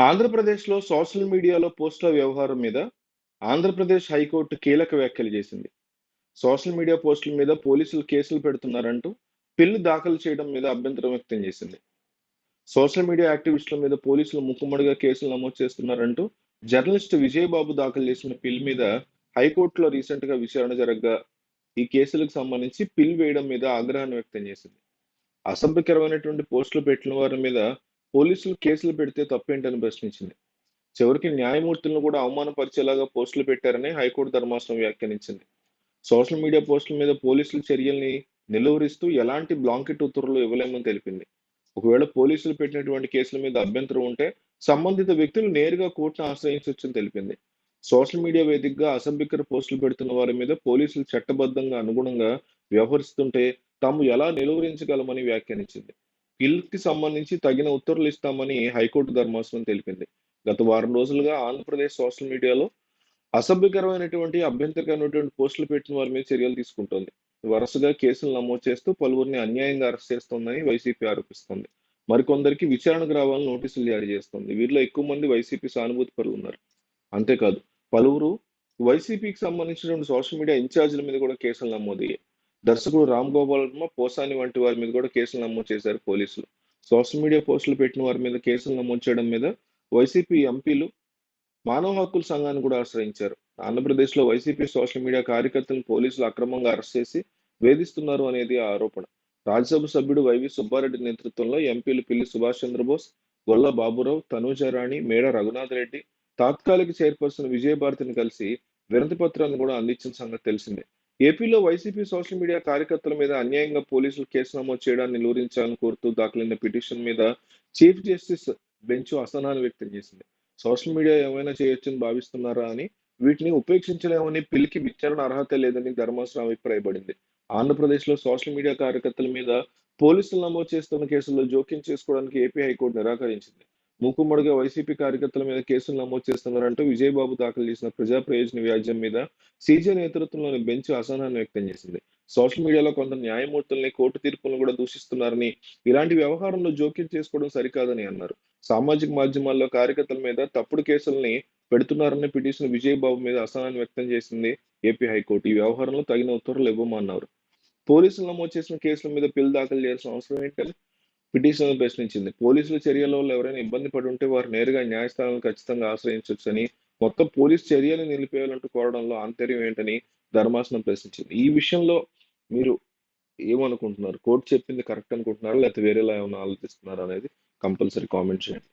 ఆంధ్రప్రదేశ్‌లో సోషల్ మీడియాలో పోస్టుల వ్యవహారం మీద ఆంధ్రప్రదేశ్ హైకోర్టు కీలక వ్యాఖ్యలు చేసింది. సోషల్ మీడియా పోస్టుల మీద పోలీసులు కేసులు పెడుతున్నారంటూ పిల్లు దాఖలు చేయడం మీద అభ్యంతరం వ్యక్తం చేసింది. సోషల్ మీడియా యాక్టివిస్టుల మీద పోలీసులు మూకుమ్మడిగా కేసులు నమోదు చేస్తున్నారంటూ జర్నలిస్ట్ విజయబాబు దాఖలు చేసిన పిల్ మీద హైకోర్టులో రీసెంట్‌గా విచారణ జరగ్గా ఈ కేసులకు సంబంధించి పిల్ వేయడం మీద ఆగ్రహాన్ని వ్యక్తం చేసింది. అసభ్యకరమైనటువంటి పోస్టులు పెట్టిన వారి మీద పోలీసులు కేసులు పెడితే తప్పేంటని ప్రశ్నించింది. చివరికి న్యాయమూర్తులను కూడా అవమానపరిచేలాగా పోస్టులు పెట్టారని హైకోర్టు ధర్మాసనం వ్యాఖ్యానించింది. సోషల్ మీడియా పోస్టుల మీద పోలీసుల చర్యల్ని నిలువరిస్తూ ఎలాంటి బ్లాంకెట్ ఉత్తర్వులు ఇవ్వలేమని తెలిపింది. ఒకవేళ పోలీసులు పెట్టినటువంటి కేసుల మీద అభ్యంతరం ఉంటే సంబంధిత వ్యక్తులు నేరుగా కోర్టును ఆశ్రయించవచ్చని తెలిపింది. సోషల్ మీడియా వేదికగా అసభ్యకర పోస్టులు పెడుతున్న వారి మీద పోలీసులు చట్టబద్ధంగా అనుగుణంగా వ్యవహరిస్తుంటే తాము ఎలా నిలువరించగలమని వ్యాఖ్యానించింది. కి సంబంధించి తగిన ఉత్తర్వులు ఇస్తామని హైకోర్టు ధర్మాసనం తెలిపింది. గత వారం రోజులుగా ఆంధ్రప్రదేశ్ సోషల్ మీడియాలో అసభ్యకరమైనటువంటి, అభ్యంతరకరమైనటువంటి పోస్టులు పెట్టిన వారి మీద చర్యలు తీసుకుంటోంది. వరుసగా కేసులు నమోదు చేస్తూ పలువురిని అన్యాయంగా అరెస్ట్ చేస్తోందని వైసీపీ ఆరోపిస్తోంది. మరికొందరికి విచారణకు రావాలని నోటీసులు జారీ చేస్తోంది. వీరిలో ఎక్కువ మంది వైసీపీ సానుభూతి పరులున్నారు. అంతేకాదు పలువురు వైసీపీకి సంబంధించినటువంటి సోషల్ మీడియా ఇన్ఛార్జీల మీద కూడా కేసులు నమోదయ్యాయి. దర్శకుడు రామ్ గోపాల్ వర్మ, పోసాని వంటి వారి మీద కూడా కేసులు నమోదు చేశారు పోలీసులు. సోషల్ మీడియా పోస్టులు పెట్టిన వారి మీద కేసులు నమోదు చేయడం మీద వైసీపీ ఎంపీలు మానవ హక్కుల సంఘాన్ని కూడా ఆశ్రయించారు. ఆంధ్రప్రదేశ్‌లో వైసీపీ సోషల్ మీడియా కార్యకర్తలను పోలీసులు అక్రమంగా అరెస్ట్ చేసి వేధిస్తున్నారు అనేది ఆరోపణ. రాజ్యసభ సభ్యుడు వైవి సుబ్బారెడ్డి నేతృత్వంలో ఎంపీలు పిల్లి సుభాష్ చంద్రబోస్, గొల్ల బాబురావు, తనూజారాణి, మేడ రఘునాథ్ రెడ్డి తాత్కాలిక చైర్పర్సన్ విజయభారతిని కలిసి వినతి పత్రాన్ని కూడా అందించిన సంగతి తెలిసిందే. ఏపీలో వైసీపీ సోషల్ మీడియా కార్యకర్తల మీద అన్యాయంగా పోలీసులు కేసు నమోదు చేయడాన్ని నిలువరించాలని కోరుతూ దాఖలైన పిటిషన్ మీద చీఫ్ జస్టిస్ బెంచ్ అసహనాన్ని వ్యక్తం చేసింది. సోషల్ మీడియా ఏమైనా చేయొచ్చని భావిస్తున్నారా అని, వీటిని ఉపేక్షించలేమని పిలికి విచారణ అర్హత లేదని ధర్మాసనం అభిప్రాయపడింది. ఆంధ్రప్రదేశ్‌లో సోషల్ మీడియా కార్యకర్తల మీద పోలీసులు నమోదు చేస్తున్న కేసుల్లో జోక్యం చేసుకోవడానికి ఏపీ హైకోర్టు నిరాకరించింది. మూకుమ్మడిగా వైసీపీ కార్యకర్తల మీద కేసులు నమోదు చేస్తున్నారంటూ విజయబాబు దాఖలు చేసిన ప్రజా ప్రయోజన వ్యాజ్యం మీద సీజే నేతృత్వంలోని బెంచ్ అసహనాన్ని వ్యక్తం చేసింది. సోషల్ మీడియాలో కొంత న్యాయమూర్తుల్ని, కోర్టు తీర్పులను కూడా దూషిస్తున్నారని, ఇలాంటి వ్యవహారంలో జోక్యం చేసుకోవడం సరికాదని అన్నారు. సామాజిక మాధ్యమాల్లో కార్యకర్తల మీద తప్పుడు కేసుల్ని పెడుతున్నారని పిటిషన్ విజయబాబు మీద అసహనాన్ని వ్యక్తం చేసింది ఏపీ హైకోర్టు. ఈ వ్యవహారంలో తగిన ఉత్తర్వులు ఇవ్వమన్నారు. పోలీసులు నమోదు చేసిన కేసుల మీద పిల్ దాఖలు చేయాల్సిన అవసరం ఏంటని పిటిషనర్ ప్రశ్నించింది. పోలీసుల చర్యల వల్ల ఎవరైనా ఇబ్బంది పడి ఉంటే వారు నేరుగా న్యాయస్థానాలను ఖచ్చితంగా ఆశ్రయించవచ్చని మొత్తం పోలీస్ చర్యలు నిలిపేయాలంటూ కోరడంలో ఆంతర్యం ఏంటని ధర్మాసనం ప్రశ్నించింది. ఈ విషయంలో మీరు ఏమనుకుంటున్నారు? కోర్టు చెప్పింది కరెక్ట్ అనుకుంటున్నారా? లేకపోతే వేరేలా ఏమైనా ఆలోచిస్తున్నారా అనేది కంపల్సరీ కామెంట్ చేయండి.